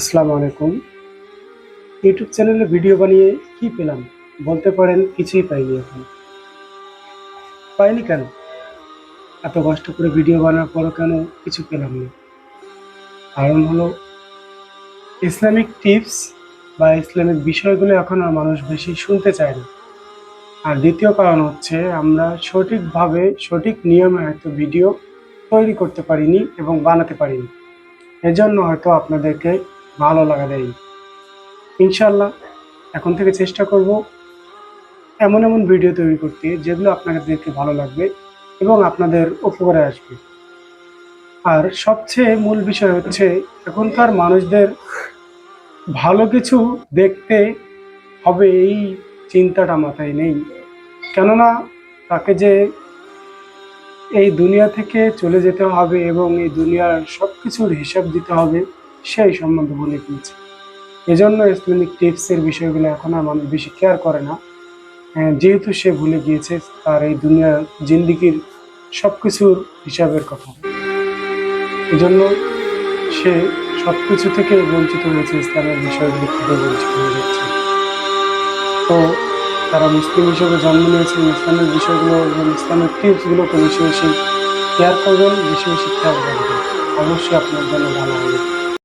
আসসালামু আলাইকুম। ইউটিউব চ্যানেলে ভিডিও বানিয়ে কি পেলাম বলতে পারেন কিছুই পাইনি এখন। পাইনি কেন? এত কষ্ট করে ভিডিও বানানোর পরও কেন কিছু পেলাম না? কারণ হলো, ইসলামিক টিপস বা ইসলামিক বিষয়গুলো এখন আর মানুষ বেশি শুনতে চায় না। আর দ্বিতীয় কারণ হচ্ছে, আমরা সঠিকভাবে সঠিক নিয়মে হয়তো ভিডিও তৈরি করতে পারিনি এবং বানাতে পারিনি। এজন্য হয়তো আপনাদেরকে ভালো লাগা দেয়। ইনশাল্লাহ এখন থেকে চেষ্টা করব এমন এমন ভিডিও তৈরি করতে যেগুলো আপনাদেরকে ভালো লাগবে এবং আপনাদের উপকারে আসবে। আর সবচেয়ে মূল বিষয় হচ্ছে এখনকার মানুষদের ভালো কিছু দেখতে হবে এই চিন্তাটা মাথায় নেই। কেননা তাকে যে এই দুনিয়া থেকে চলে যেতে হবে এবং এই দুনিয়ার সব কিছুর হিসাব দিতে হবে সেই সম্বন্ধে বলে ফেলছে এজন্য ইসলামিক টিপসের বিষয়গুলো এখন আর মানুষ বেশি কেয়ার করে না। যেহেতু সে ভুলে গিয়েছে, তার এই দুনিয়ার জিন্দিগির সব কিছুর হিসাবের কথা। এজন্য সে সব কিছু থেকে বঞ্চিত হয়েছে ইসলামের বিষয়গুলি থেকে বঞ্চিত হয়ে যাচ্ছে তো তারা মুসলিম হিসেবে জন্ম নিয়েছেন ইসলামের বিষয়গুলো এবং ইসলামের টিপসগুলোকে বেশি বেশি কেয়ার করবেন, বেশি বেশি খেয়াল রাখবেন। অবশ্যই আপনার জন্য ভালো হবে।